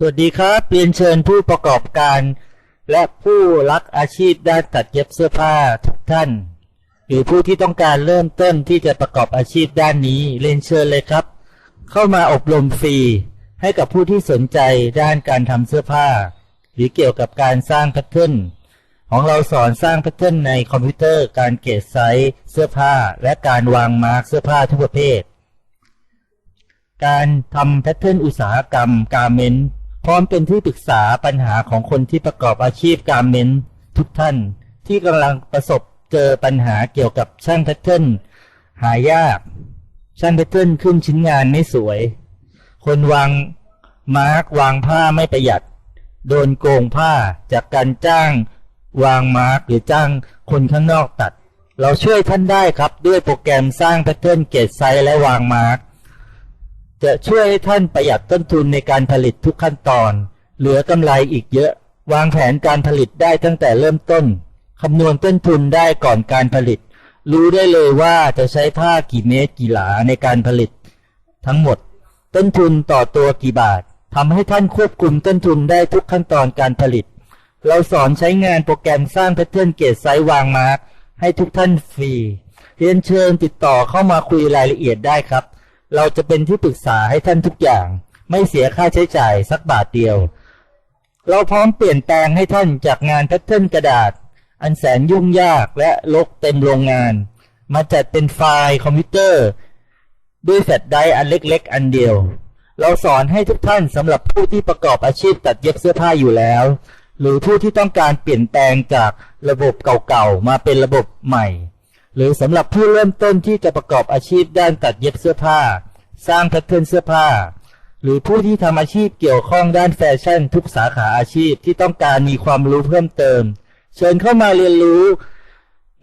สวัสดีครับเรียนเชิญผู้ประกอบการ และผู้รักอาชีพด้านตัดเย็บเสื้อผ้าทุกท่าน หรือผู้ที่ต้องการเริ่มต้นที่จะประกอบอาชีพด้านนี้เรียนเชิญเลยครับ เข้ามาอบรมฟรี ให้กับผู้ที่สนใจด้านการทำเสื้อผ้า หรือเกี่ยวกับการสร้างแพทเทิร์นของเราสอนสร้างแพทเทิร์นในคอมพิวเตอร์การเกตไซส์เสื้อผ้า และการวางมาร์กเสื้อผ้าทุกประเภท การทำแพทเทิร์นอุตสาหกรรมการเมนต์ พร้อมเป็นที่ปรึกษาปัญหาของคนที่ประกอบอาชีพการเมนทุกท่าน ที่กำลังประสบเจอปัญหาเกี่ยวกับช่างแพทเทิร์นหายาก ช่างแพทเทิร์นขึ้นชิ้นงานไม่สวย คนวางมาร์กวางผ้าไม่ประหยัด โดนโกงผ้าจากการจ้าง วางมาร์กหรือจ้างคนข้างนอกตัด เราช่วยท่านได้ครับด้วยโปรแกรมสร้างแพทเทิร์นเกตไซส์และวางมาร์ก จะช่วยให้ท่านประหยัดต้นทุนในการผลิตทุกขั้นตอน เหลือกำไรอีกเยอะ วางแผนการผลิตได้ตั้งแต่เริ่มต้นคำนวณต้นทุนได้ก่อนการผลิต รู้ได้เลยว่าจะใช้ผ้ากี่เมตรกี่หลาในการผลิต ทั้งหมด ต้นทุนต่อตัวกี่บาททำให้ท่านควบคุมต้นทุนได้ทุกขั้นตอนการผลิต เราสอนใช้งานโปรแกรมสร้างแพทเทิร์นเกตไซส์วางมาร์กให้ทุกท่านฟรี เรียนเชิญติดต่อเข้ามาคุยรายละเอียดได้ครับ เราจะเป็นที่ปรึกษาให้ท่านทุกอย่าง ไม่เสียค่าใช้จ่ายสักบาทเดียว เราพร้อมเปลี่ยนแปลงให้ท่านจากงานแพทเทิร์นกระดาษ อันแสนยุ่งยากและลกเต็มโรงงาน มาจัดเป็นไฟล์คอมพิวเตอร์ ด้วยแฟลชไดร์อันเล็กๆ อันเดียว เราสอนให้ทุกท่านสำหรับผู้ที่ประกอบอาชีพตัดเย็บเสื้อผ้าอยู่แล้ว หรือผู้ที่ต้องการเปลี่ยนแปลงจากระบบเก่าๆมาเป็นระบบใหม่ หรือสำหรับผู้เริ่มต้นที่จะประกอบอาชีพด้านตัดเย็บเสื้อผ้า สร้างแพทเทิร์นเสื้อผ้า หรือผู้ที่ทำอาชีพเกี่ยวข้องด้านแฟชั่นทุกสาขาอาชีพที่ต้องการมีความรู้เพิ่มเติม เชิญเข้ามาเรียนรู้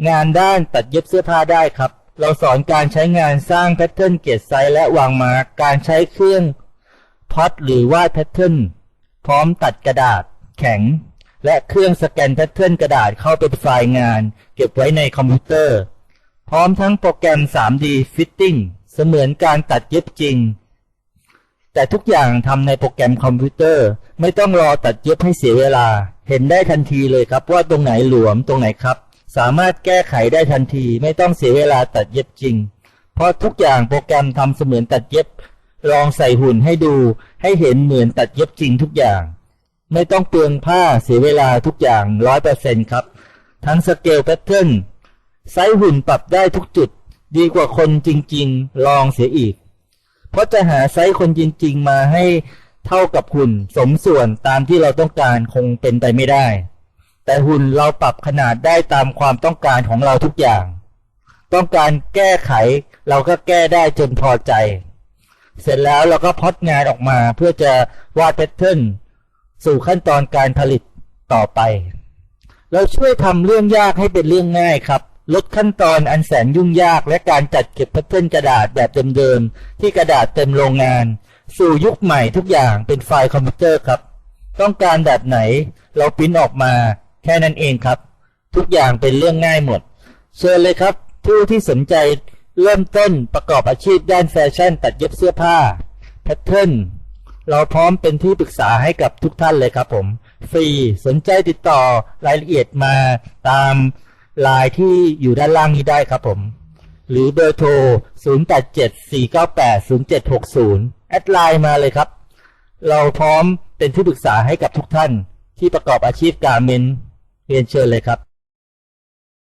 งานด้านตัดเย็บเสื้อผ้าได้ครับ เราสอนการใช้งานสร้างแพทเทิร์นเกตไซส์และวางมาร์กการใช้เครื่องพอดหรือวาดแพทเทิร์นพร้อมตัดกระดาษ แข็ง และเครื่องสแกนแพทเทิร์นกระดาษเข้าเป็นไฟล์งาน เก็บไว้ในคอมพิวเตอร์ พร้อมทั้งโปรแกรม 3D Fitting เสมือนการตัดเย็บจริง แต่ทุกอย่างทำในโปรแกรมคอมพิวเตอร์ ไม่ต้องรอตัดเย็บให้เสียเวลา เห็นได้ทันทีเลยครับว่าตรงไหนหลวมตรงไหนครับ สามารถแก้ไขได้ทันทีไม่ต้องเสียเวลาตัดเย็บจริง เพราะทุกอย่างโปรแกรมทำเสมือนตัดเย็บ ลองใส่หุ่นให้ดู ให้เห็นเหมือนตัดเย็บจริงทุกอย่าง ไม่ต้องเปลืองผ้าเสียเวลาทุกอย่างร้อยเปอร์เซ็นครับ ทั้งสเกลแพทเทิร์น ไซส์หุ่นปรับได้ทุกจุด ดีกว่าคนจริง ๆ ลองเสียอีก เพราะจะหาไซส์คนจริง ๆ มาให้เท่ากับหุ่นสมส่วนตามที่เราต้องการคงเป็นไปไม่ได้ แต่หุ่นเราปรับขนาดได้ตามความต้องการของเราทุกอย่าง ต้องการแก้ไขเราก็แก้ได้จนพอใจ เสร็จแล้วเราก็พอดงานออกมาเพื่อจะวาดแพทเทิร์นสู่ขั้นตอนการผลิตต่อไป เราช่วยทำเรื่องยากให้เป็นเรื่องง่ายครับ ลดขั้นตอนอันแสนยุ่งยากและการจัดเก็บแพทเทิร์นกระดาษแบบเดิมๆที่กระดาษเต็มโรงงาน สู่ยุคใหม่ทุกอย่างเป็นไฟล์คอมพิวเตอร์ครับ ต้องการแบบไหนเราปริ้นออกมา แค่นั้นเองครับ ทุกอย่างเป็นเรื่องง่ายหมด เชิญเลยครับ ผู้ที่สนใจเริ่มต้นประกอบอาชีพด้านแฟชั่น ตัดเย็บเสื้อผ้าแพทเทิร์นเราพร้อมเป็นที่ปรึกษาให้กับทุกท่านเลยครับผม ฟรีสนใจติดต่อรายละเอียดมาตาม ไลน์ที่อยู่ด้านล่างนี้ได้ครับผม หรือเบอร์โทร 0874980760 แอดไลน์มาเลยครับ เราพร้อมเป็นที่ปรึกษาให้กับทุกท่านที่ประกอบอาชีพการเมนเรียนเชิญเลยครับ